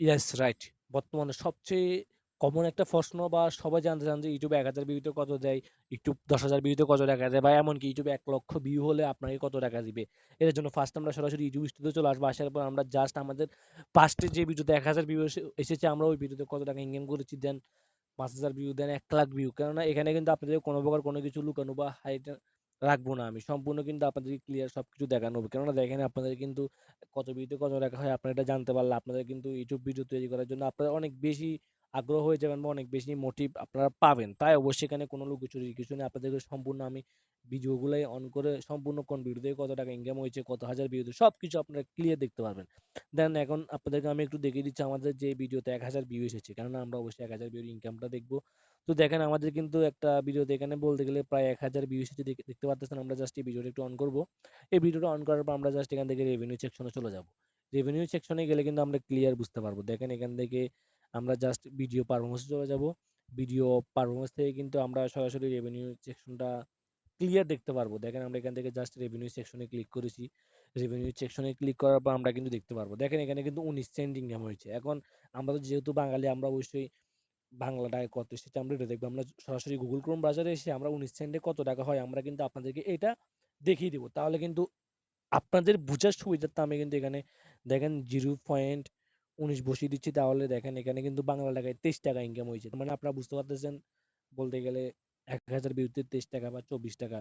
Yes right. বর্তমানে সবচেয়ে common একটা প্রশ্ন বা সবাই জানতে চান যে ইউটিউবে ১,০০০ ভিউতে কত দেয়? ইউটিউব ১০,০০০ ভিউতে কত টাকা দেয়? বা এমনকি ইউটিউবে ১,০০,০০০ ভিউ হলে আপনাকে কত টাকা দিবে? এটার জন্য ফার্স্ট আমরা সরাসরি ইউটিউব স্টুডিওতে চলে আসব। আসার পর আমরা জাস্ট আমাদের ফার্স্টে যে ভিডিওতে ১,০০০ ভিউ এসে এসেছে আমরা ওই ভিডিওতে কত টাকা ইনকাম করেছি দেন ৫,০০০ ভিউ দেন ১,০০,০০০ ভিউ। কেননা এখানে কিন্তু আপনাদের কোনো প্রকার কোনো কিছু লুকানো বা হাইড রাখব না আমি। সম্পূর্ণ কিন্তু আপনাদেরকে ক্লিয়ার সবকিছু দেখানো হবে। কেননা দেখেন আপনাদের কিন্তু কত ভিউতে কত রাখা হয় আপনারা এটা জানতে পারলে আপনাদের কিন্তু ইউটিউব ভিডিও তৈরি করার জন্য আপনারা অনেক বেশি আগ্রহ হয়ে যাবেন বা অনেক বেশি মোটিভ আপনারা পাবেন। তাই অবশ্যই এখানে কোনো লুকোচুরির কিছু নেই। আপনাদেরকে সম্পূর্ণ আমি ভিডিওগুলাই অন করে সম্পূর্ণ কোন ভিডিও থেকে কত টাকা ইনকাম হয়েছে, কত হাজার ভিউতে সবকিছু আপনারা ক্লিয়ার দেখতে পারবেন। দেন এখন আপনাদেরকে আমি একটু দেখিয়ে দিচ্ছি আমাদের যে ভিডিওতে ১,০০০ ভিউ এসেছে। কেননা আমরা অবশ্যই ১,০০০ ভিউর ইনকামটা দেখব। তো দেখেন আমাদের কিন্তু একটা ভিডিওতে এখানে বলতে গেলে প্রায় ১,০০০ ভিউ এসেছে দেখ দেখতে পারতেছেন। আমরা জাস্ট এই ভিডিওটা একটু অন করব। এই ভিডিওটা অন করার পর আমরা জাস্ট এখান থেকে রেভিনিউ সেকশনে চলে যাব। রেভিনিউ সেকশনে গেলে কিন্তু আমরা ক্লিয়ার বুঝতে পারব। দেখেন এখান থেকে আমরা জাস্ট ভিডিও পারফরম্যান্স এ চলে যাব। ভিডিও পারফরমেন্স থেকে কিন্তু আমরা সরাসরি রেভিনিউ সেকশনটা ক্লিয়ার দেখতে পারব। দেখেন আমরা এখান থেকে জাস্ট রেভিনিউ সেকশনে ক্লিক করেছি। রেভিনিউ সেকশনে ক্লিক করার পর আমরা কিন্তু দেখতে পারব। দেখেন এখানে কিন্তু ১৯ সেন্ট ইনকাম হয়েছে। এখন আমরা তো যেহেতু বাঙালি আমরা অবশ্যই বাংলা টাকায় কত এসেছে আমরা এটা দেখব। আমরা সরাসরি গুগল ক্রোম ব্রাউজারে এসে আমরা ১৯ সেন্টে কত টাকা হয় আমরা কিন্তু আপনাদেরকে এটা দেখিয়ে দেবো তাহলে কিন্তু আপনাদের বুঝার সুবিধার্থে আমি কিন্তু এখানে দেখেন 0.19 বসিয়ে দিচ্ছি তাহলে দেখেন এখানে কিন্তু বাংলা টাকায় ২৩ টাকা ইনকাম হয়েছে। মানে আপনারা বুঝতে পারতেছেন বলতে গেলে এক হাজার বিরুদ্ধে তেইশ টাকা বা ২৪ টাকা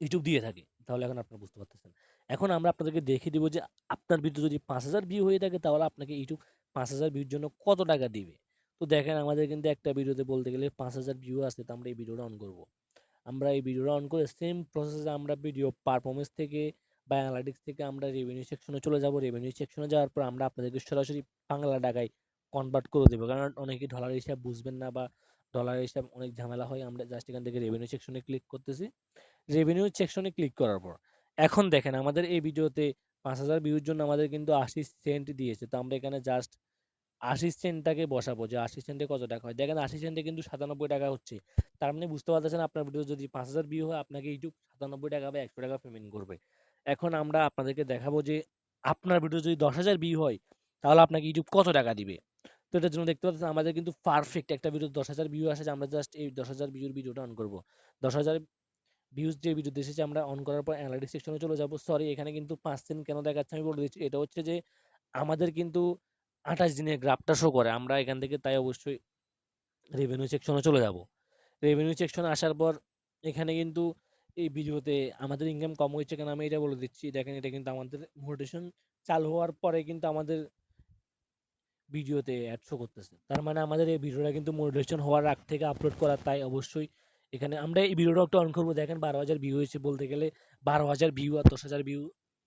ইউটিউব দিয়ে থাকে। তাহলে এখন আপনারা বুঝতে পারতেছেন। এখন আমরা আপনাদেরকে দেখিয়ে দিব যে আপনার ভিডিও যদি ৫,০০০ ভিউ হয়ে থাকে তাহলে আপনাকে ইউটিউব ৫,০০০ ভিউর জন্য কত টাকা দিবে। তো দেখেন আমাদের কিন্তু একটা ভিডিওতে বলতে গেলে ৫,০০০ ভিউ আছে তো আমরা এই ভিডিওটা অন করব। আমরা এই ভিডিওটা অন করে সেম প্রসেসে আমরা ভিডিও পারফরমেন্স থেকে বা অ্যানালিটিক্স থেকে আমরা রেভিনিউ সেকশনে চলে যাব। রেভিনিউ সেকশনে যাওয়ার পর আমরা আপনাদেরকে সরাসরি বাংলা টাকায় কনভার্ট করে দেবো কারণ অনেকে ডলার হিসাব বুঝবেন না বা ডলার হিসাব অনেক ঝামেলা হয়। আমরা জাস্ট এখান থেকে রেভিনিউ সেকশনে ক্লিক করতেছি। রেভিনিউ সেকশনে ক্লিক করার পর এখন দেখেন আমাদের এই ভিডিওতে ৫,০০০ ভিউর জন্য আমাদের কিন্তু ৮০ সেন্ট দিয়েছে। তো আমরা এখানে জাস্ট ৮০ সেন্টটাকে বসাবো যে ৮০ সেন্টে কত টাকা হয়। দেখেন ৮০ সেন্টে কিন্তু ৯৭ টাকা হচ্ছে। তার মানে বুঝতে পারতেছেন আপনার ভিডিও যদি ৫,০০০ ভিউ হয় আপনাকে ইউটিউব ৯৭ টাকা বা ১০০ টাকা পেমেন্ট করবে। এখন আমরা আপনাদেরকে দেখাবো যে আপনার ভিডিও যদি ১০,০০০ ভিউ হয় তাহলে আপনাকে ইউটিউব কত টাকা দিবে। তো এটার জন্য দেখতে পাচ্ছেন আমাদের কিন্তু পারফেক্ট একটা ভিডিও ১০,০০০ ভিউ আসে আমরা জাস্ট এই ১০,০০০ ভিউর ভিডিওটা অন করব দশ হাজার ভিউজ যে ভিডিওতে এসেছে আমরা অন করার পর অ্যানালিটিক্স সেকশনে চলে যাব। সরি এখানে কিন্তু পাঁচ সেন্ট কেন দেখাচ্ছে আমি বলে দিচ্ছি। এটা হচ্ছে যে আমাদের কিন্তু ২৮ দিনের গ্রাফটা শো করে। আমরা এখান থেকে তাই অবশ্যই রেভিনিউ সেকশনে চলে যাব। রেভিনিউ সেকশনে আসার পর এখানে কিন্তু এই ভিডিওতে আমাদের ইনকাম কম হয়েছে কেন আমি এটা বলে দিচ্ছি। দেখেন এটা কিন্তু আমাদের মোটিভেশন চালু হওয়ার পরে কিন্তু আমাদের ভিডিওতে অ্যাড শো করতেছে। তার মানে আমাদের এই ভিডিওটা কিন্তু মোটিভেশন হওয়ার আগ থেকে আপলোড করা তাই অবশ্যই এখানে আমরা এই ভিডিওটা একটু অন করব দেখেন ১২,০০০ ভিউ হয়েছে বলতে গেলে ১২,০০০ ভিউ আর ১০,০০০ ভিউ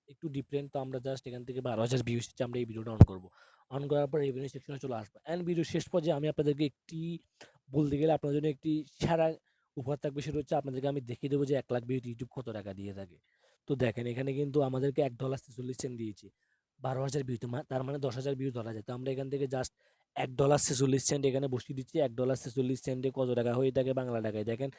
একটু ডিফারেন্ট। তো আমরা জাস্ট এখান থেকে ১২,০০০ ভিউ এসেছে আমরা এই ভিডিওটা অন করব। অন করার পর রেভিনিউ সেকশনে চলে আসব। অ্যান্ড ভিডিও শেষ পর্যায়ে আমি আপনাদেরকে একটি বলতে গেলে আপনার জন্য একটি সেরা উপহার থাকবে সেটা হচ্ছে আপনাদেরকে আমি দেখিয়ে দেবো যে ১,০০,০০০ ভিউতে ইউটিউব কত টাকা দিয়ে থাকে। তো দেখেন এখানে কিন্তু আমাদেরকে $১.46 সেন্ট দিয়েছে। ১২,০০০ ভিউতে মা তার মানে ১০,০০০ ভিউ ধরা যায়। তো আমরা এখান থেকে জাস্ট $১.46 সেন্ট এখানে বসিয়ে দিচ্ছি। $১.46 সেন্টে কত টাকা হয়ে থাকে বাংলা টাকায় দেখেন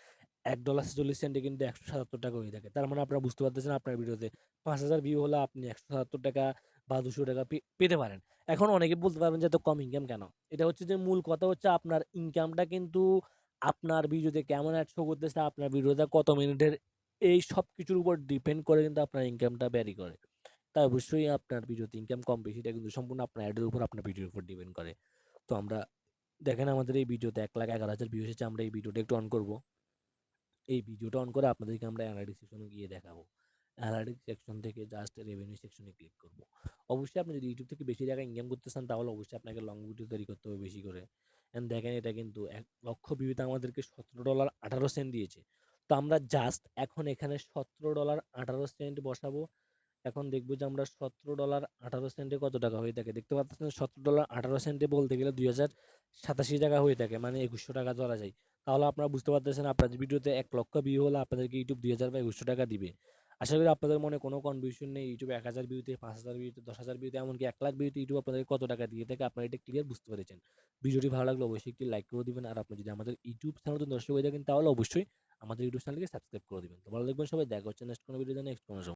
$১.46 সেন্টে কিন্তু ৳১৭৭ টাকা হয়ে থাকে। তার মানে আপনারা বুঝতে পারতেছেন আপনার ভিডিওতে ৫,০০০ ভিউ হলে আপনি ৳১৭৭ টাকা বা দুশো টাকা পেতে পারেন। এখন অনেকে বলতে পারবেন যে এত কম ইনকাম কেন? এটা হচ্ছে যে মূল কথা হচ্ছে আপনার ইনকামটা কিন্তু আপনার ভিডিওতে কেমন অ্যাড শো করতেছে, আপনার ভিডিওটা কত মিনিটের এই সব কিছুর উপর ডিপেন্ড করে কিন্তু আপনার ইনকামটা ভ্যারি করে। তাই অবশ্যই আপনার ভিডিওতে ইনকাম কম বেশিটা কিন্তু সম্পূর্ণ আপনার অ্যাডের উপর আপনার ভিডিওর উপর ডিপেন্ড করে। তো আমরা দেখেন আমাদের এই ভিডিওতে ১,১১,০০০ ভিউ এসেছে আমরা এই ভিডিওটা একটু অন করব। এই ভিডিওটা অন করে আপনাদেরকে আমরা অ্যানালিটিক্স সেকশনে গিয়ে দেখাবো। অ্যানালিটিক্স সেকশন থেকে জাস্ট রেভিনিউ সেকশনে ক্লিক করব। অবশ্যই আপনি যদি ইউটিউব থেকে বেশি টাকা ইনকাম করতে চান তাহলে অবশ্যই আপনাকে লং ভিডিও তৈরি করতে হবে বেশি করে। অ্যান্ড দেখেন এটা কিন্তু ১,০০,০০০ ভিউতে আমাদেরকে $17.18 সেন্ট দিয়েছে। তো আমরা জাস্ট এখন এখানে $17.18 সেন্ট বসাবো। এখন দেখব যে আমরা $17.18 সেন্টে কত টাকা হয়ে থাকে। দেখতে পাচ্ছেন $17.18 সেন্টে বলতে গেলে ৳২,০৮৭ টাকা হয়ে থাকে। মানে একুশশো টাকা ধরা যায়। তাহলে আপনারা বুঝতে পারতেছেন আপনার ভিডিওতে ১,০০,০০০ ভিউ হলে আপনাদেরকে ইউটিউব ২,০০০ বা একুশশো টাকা দিবে। আশা করি আপনাদের মনে কোনো কনফিউশন নেই। ইউটিউবে ১,০০০ ভিউতে, ৫,০০০ ভিউতে, ১০,০০০ ভিউতে এমনকি ১,০০,০০০ ভিউতে ইউটিউব আপনাদের কত টাকা দিয়ে থাকে আপনারা এটা ক্লিয়ার বুঝতে পেরেছেন। ভিডিওটি ভালো লাগলে অবশ্যই একটি লাইক করে দেবেন আর আপনি যদি আমাদের ইউটিউব চ্যানেল দর্শক হয়ে থাকেন তাহলে অবশ্যই আমাদের ইউটিউব চ্যানেলকে সাবস্ক্রাইব করে দেবেন তো ভালো দেখবেন সবাই। দেখা হচ্ছে নেক্সট কোনো ভিডিওতে নেক্সট কোনো।